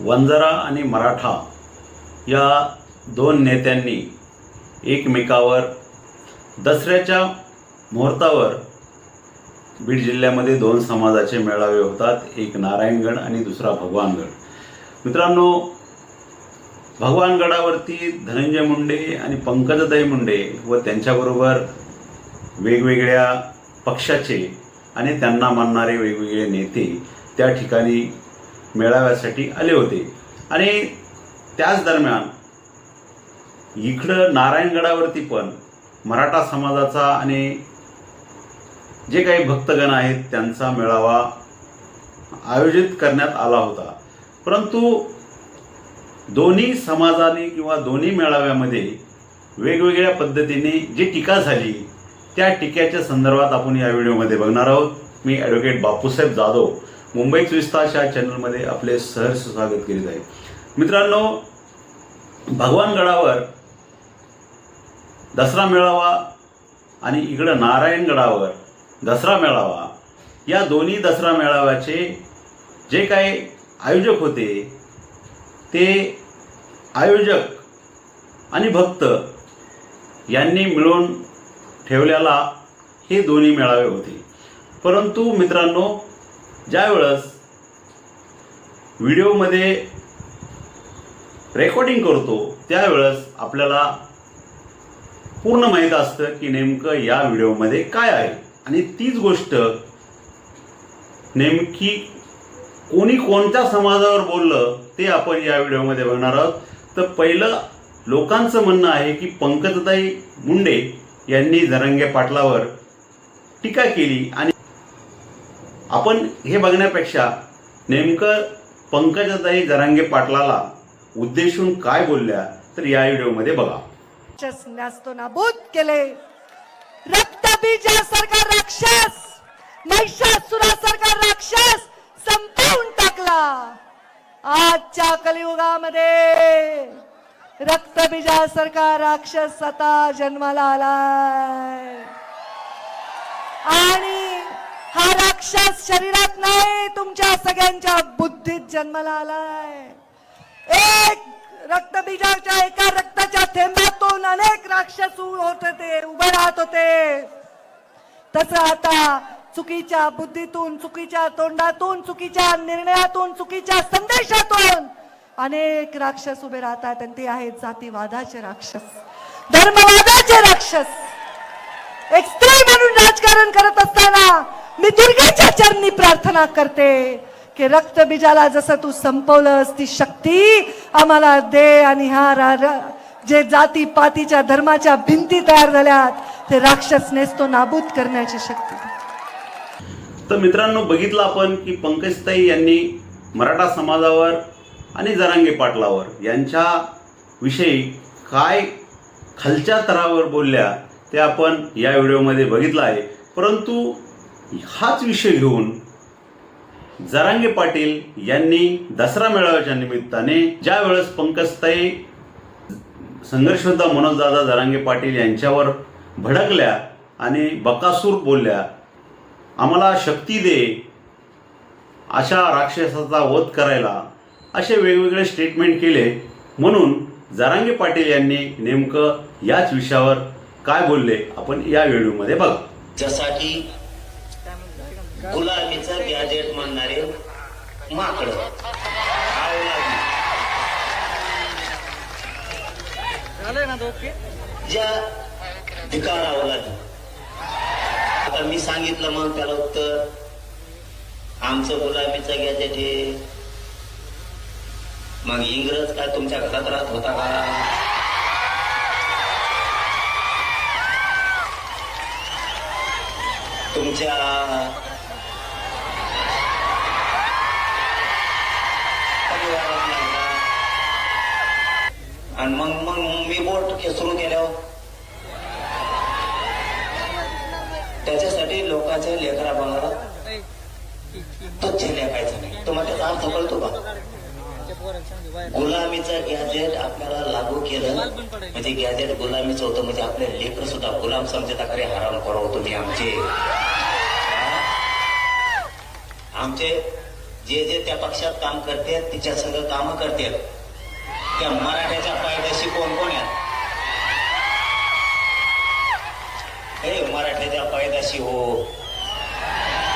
वंजारा आणि मराठा या दोन नेत्यांनी एकमेकावर दसऱ्याच्या मुहूर्तावर बीड जिल्ह्यामध्ये दोन समाजाचे मेळावे होतात. एक नारायणगड आणि दुसरा भगवानगड. मित्रांनो भगवानगडावरती धनंजय मुंडे आणि पंकजदाई मुंडे व त्यांच्याबरोबर वेगवेगळ्या पक्षाचे आणि त्यांना मानणारे वेगवेगळे नेते त्या ठिकाणी मेळाव्यासाठी आले होते. आणि त्याच दरम्यान इकडं नारायणगडावरती पण मराठा समाजाचा आणि जे काही भक्तगण आहेत त्यांचा मेळावा आयोजित करण्यात आला होता. परंतु दोन्ही समाजाने किंवा दोन्ही मेळाव्यामध्ये वेगवेगळ्या पद्धतीने जी टीका झाली त्या टीकेच्या संदर्भात आपण या व्हिडिओमध्ये बघणार आहोत. मी ॲडव्होकेट बापूसाहेब जाधव. मुंबई चोवीस तास या चॅनलमध्ये आपले सहर्ष स्वागत करीत आहे. मित्रांनो भगवानगडावर दसरा मेळावा आणि इकडं नारायणगडावर दसरा मेळावा या दोन्ही दसरा मेळाव्याचे जे काही आयोजक होते ते आयोजक आणि भक्त यांनी मिळून ठेवलेला हे दोन्ही मेळावे होते. परंतु मित्रांनो ज्यावेळेस व्हिडिओमध्ये रेकॉर्डिंग करतो त्यावेळेस आपल्याला पूर्ण माहीत असतं की नेमकं या व्हिडिओमध्ये काय आहे. आणि तीच गोष्ट नेमकी कोणी कोणत्या समाजावर बोललं ते आपण या व्हिडिओमध्ये बघणार आहोत. तर पहिलं लोकांचं म्हणणं आहे की पंकजताई मुंडे यांनी जरंगे पाटलावर टीका केली आणि आपण हे बघण्यापेक्षा नेमकं पंकजाताई जरांगे पाटलाला उद्देशून काय बोलल्या तर या व्हिडिओमध्ये बघा. नाबूद केले. रक्तबीजासारखा राक्षस महिषासुरासारखा राक्षस संपवून टाकला. आजच्या कलियुगामध्ये रक्तबीजासारखा राक्षस आता जन्माला आलाय. आणि राक्षस शरीरात नाही तुमच्या सगळ्यांच्या बुद्धीत जन्माला आलाय. एक रक्तबीजाच्या एका रक्ताच्या थेंबातून अनेक राक्षस उ- होत होते उभे राहत होते. तस आता चुकीच्या बुद्धीतून चुकीच्या तोंडातून चुकीच्या निर्णयातून चुकीच्या संदेशातून अनेक राक्षस उभे राहतात आणि ते आहेत जातीवादाचे राक्षस धर्मवादाचे राक्षस. एक स्त्री म्हणून राजकारण करत असताना मी दुर्गेच्या चरणी प्रार्थना करते की रक्तबीजाला जसं तू संपवलंस ती शक्ती आम्हाला दे आणि हा रा- जे जाती पातीच्या धर्माच्या भिंती तयार झाल्यात ते राक्षस नेसतो नाबूद करण्याची शक्ती. तर मित्रांनो बघितलं आपण की पंकजताई यांनी मराठा समाजावर आणि जरांगे पाटलावर यांच्या विषयी काय खालच्या तरावर बोलल्या ते आपण या व्हिडिओमध्ये बघितलं आहे. परंतु हाच विषय घेऊन जरांगे पाटील यांनी दसरा मेळाव्याच्या निमित्ताने ज्या वेळेस पंकजताई संघर्षदा मनोजदादा जरांगे पाटील यांच्यावर भडकल्या आणि बकासूर बोलल्या आम्हाला शक्ती दे अशा राक्षसाचा वध करायला असे वेगवेगळे स्टेटमेंट केले. म्हणून जरांगे पाटील यांनी नेमकं याच विषयावर काय बोलले आपण या व्हिडिओमध्ये बघा. जसा की गुलामीचं गॅजेट म्हणणारे माकड. ज्या आता मी सांगितलं मग त्याला उत्तर आमचं गुलामीचं गॅजेट हे मग इंग्रज काय तुमच्या घरात राहत होता का? तुमच्या आणि मग मग मी बोट खेचून गेल्यावर त्याच्यासाठी लोकांच्या लेकरा बाळाला तोच लेखायचा नाही? तुम्हाला त्याचा अर्थ कळतो का? गुलामीचं गॅजेट आपल्याला लागू केलं. म्हणजे गॅजेट गुलामीचं होतं. म्हणजे आपले लेकर सुद्धा गुलाम समजता खरे हराम करो तुम्ही आमचे आमचे जे जे त्या पक्षात काम करतात तिच्या सगळं कामं करतात त्या मराठ्याच्या पायद्याशी कोण कोण आहेत? हे मराठ्याच्या पायदाशी हो.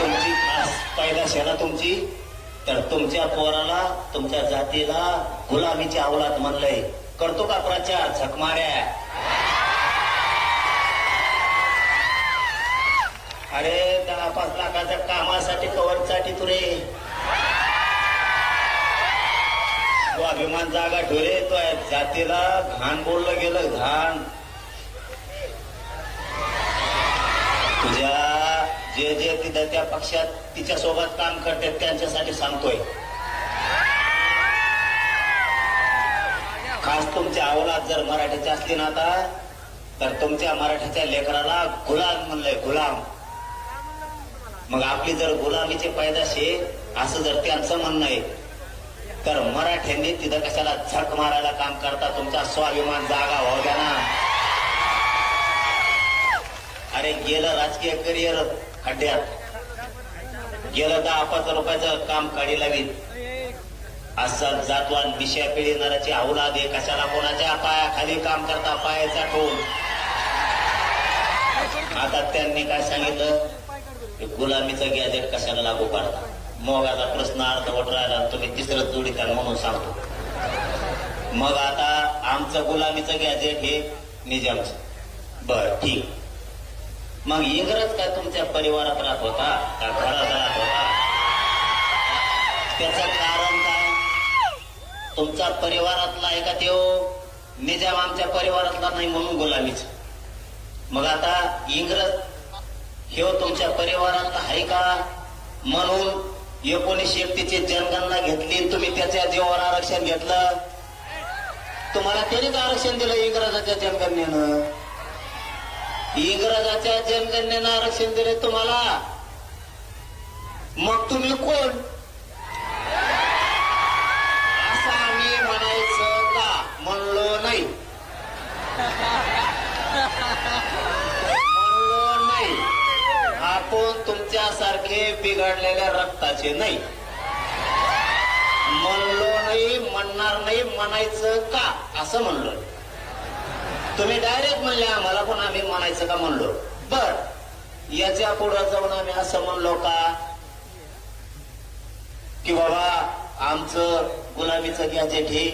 तुमची खास पायदाशी आहे ना तुमची? तर तुमच्या पोराला तुमच्या जातीला गुलामीची अवलात म्हणलंय. करतो का प्रचार झकमाऱ्या? अरे दहा पाच लाखाच्या कामासाठी कवरसाठी तुरे. स्वाभिमान जागा ठेवले तो जातीला घाण बोललं गेलं घाण. तुझ्या जे जे तिथं त्या पक्षात तिच्या सोबत काम करतात त्यांच्यासाठी सांगतोय. खास तुमच्या अवलाद जर मराठीची असली ना आता तर तुमच्या मराठीच्या लेकराला गुलाम म्हणलंय गुलाम. मग आपली जर गुलामीची पैदाशी असं जर त्यांचं म्हणणं आहे तर मराठ्यांनी तिथं कशाला झक मारायला काम करता? तुमचा स्वाभिमान जागा हो द्या ना. अरे गेलं राजकीय करिअर खड्ड्यात. गेलं दहा पाच रुपयाचं काम काढी लावीत असं जातवान दिशा पिढी नराची औलाद आहे कशाला कोणाच्या पायाखाली काम करता? पायाचा ठोन. आता त्यांनी काय सांगितलं? गुलामीचं गॅजेट कशाला लागू करता मग आता प्रश्न अर्धवट राहिला तुम्ही तिसरं जोडीता म्हणून सांगतो. मग आता आमचं गुलामीचं गॅजेट हे निजामचं. बर ठीक. मग इंग्रज काय तुमच्या परिवारात राहत होता? का घरात राहत होता? त्याच कारण काय? तुमचा परिवारातला आहे का त्यो? निजाम आमच्या परिवारातला नाही म्हणून गुलामीच. मग आता इंग्रज हे तुमच्या परिवारात आहे का? म्हणून एकोणीसशे एकतीची जनगणना घेतली. तुम्ही त्याच्या जीवावर आरक्षण घेतलं. तुम्हाला त्यांनीच आरक्षण दिलं इंग्रजाच्या जनगणनेनं. इंग्रजाच्या जनगणनेनं आरक्षण दिले तुम्हाला. मग तुम्ही कोण? असं आम्ही म्हणायचं का? म्हणलो नाही म्हणलो नाही आपण तुमच्यासारखे बिघडलेल्या रक्ताचे नाही. म्हणलो नाही म्हणणार नाही म्हणायचं का? असं म्हणलो. तुम्ही डायरेक्ट म्हणले आम्हाला पण आम्ही म्हणायचं का? म्हणलो. बर. याच्यापुढे जाऊन आम्ही असं म्हणलो का? की बाबा आमचं गुलामीचं गॅजेट हे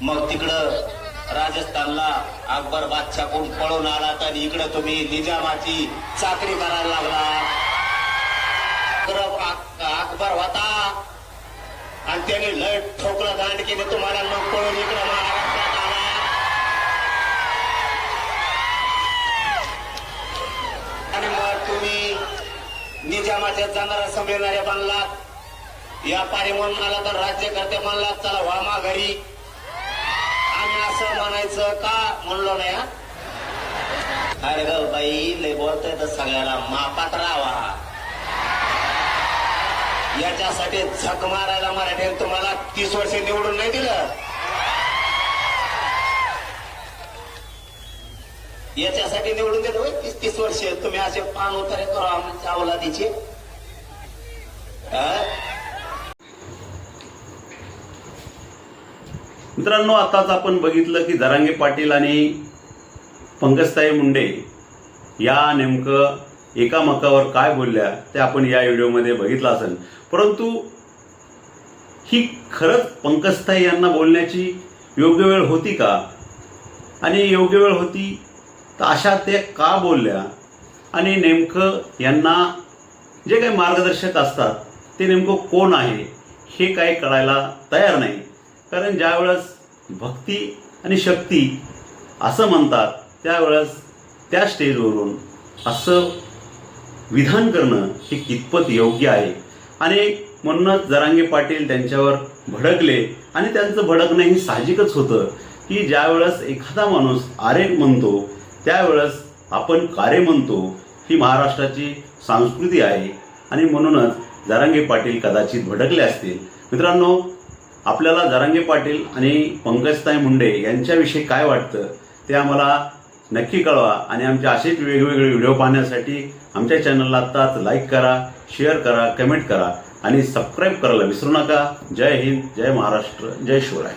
मग तिकडं राजस्थानला अकबर बादशाह कोण पळून आला तर इकडं तुम्ही निजामाची चाकरी करायला लागला. अकबर होता. आणि त्याने लय ठोकलं दांड केले तुम्हाला मग पळून इकडं महाराष्ट्रात आला. आणि मग तुम्ही निजामाच्या जाणारा संमेलनाऱ्या बनलात. या पारी म्हणून आला तर राज्यकर्ते म्हणलात चला व्हामा घरी. असं म्हणायचं का? म्हणलो नाही अरे ग बाई लय बोलतोय तर सगळ्याला मापात राहावा. याच्यासाठी झक मारायला मराठी तुम्हाला तीस वर्ष निवडून नाही दिलं. याच्यासाठी निवडून देतो तीस तीस वर्ष. तुम्ही असे पान उतारे करा आमच्या अवलादीचे मित्रांनो आताच आपण बघितलं की दरांगे पाटील आणि पंकजताई मुंडे या नेमकं एका मकावर काय बोलल्या ते आपण या व्हिडिओमध्ये बघितलं असेल. परंतु ही खरंच पंकजताई यांना बोलण्याची योग्य वेळ होती का? आणि योग्य वेळ होती तर अशा त्या का बोलल्या? आणि नेमकं यांना जे काही मार्गदर्शक असतात ते नेमकं कोण आहे हे काही कळायला तयार नाही. कारण ज्यावेळेस भक्ती आणि शक्ती असं म्हणतात त्यावेळेस त्या स्टेजवरून असं विधान करणं हे कितपत योग्य आहे? आणि म्हणूनच जरांगे पाटील त्यांच्यावर भडकले आणि त्यांचं भडकणं ही साहजिकच होतं की ज्यावेळेस एखादा माणूस आरे म्हणतो त्यावेळेस आपण कारे म्हणतो ही महाराष्ट्राची संस्कृती आहे. आणि म्हणूनच जरांगे पाटील कदाचित भडकले असतील. मित्रांनो आपल्याला जरांगे पाटील आणि पंकजताई मुंडे यांच्याविषयी काय वाटतं ते आम्हाला नक्की कळवा. आणि आमचे असेच वेगवेगळे व्हिडिओ पाहण्यासाठी आमच्या चॅनलला आत्ताच लाईक करा शेअर करा कमेंट करा आणि सबस्क्राईब करायला विसरू नका. जय हिंद जय महाराष्ट्र जय शिवराय.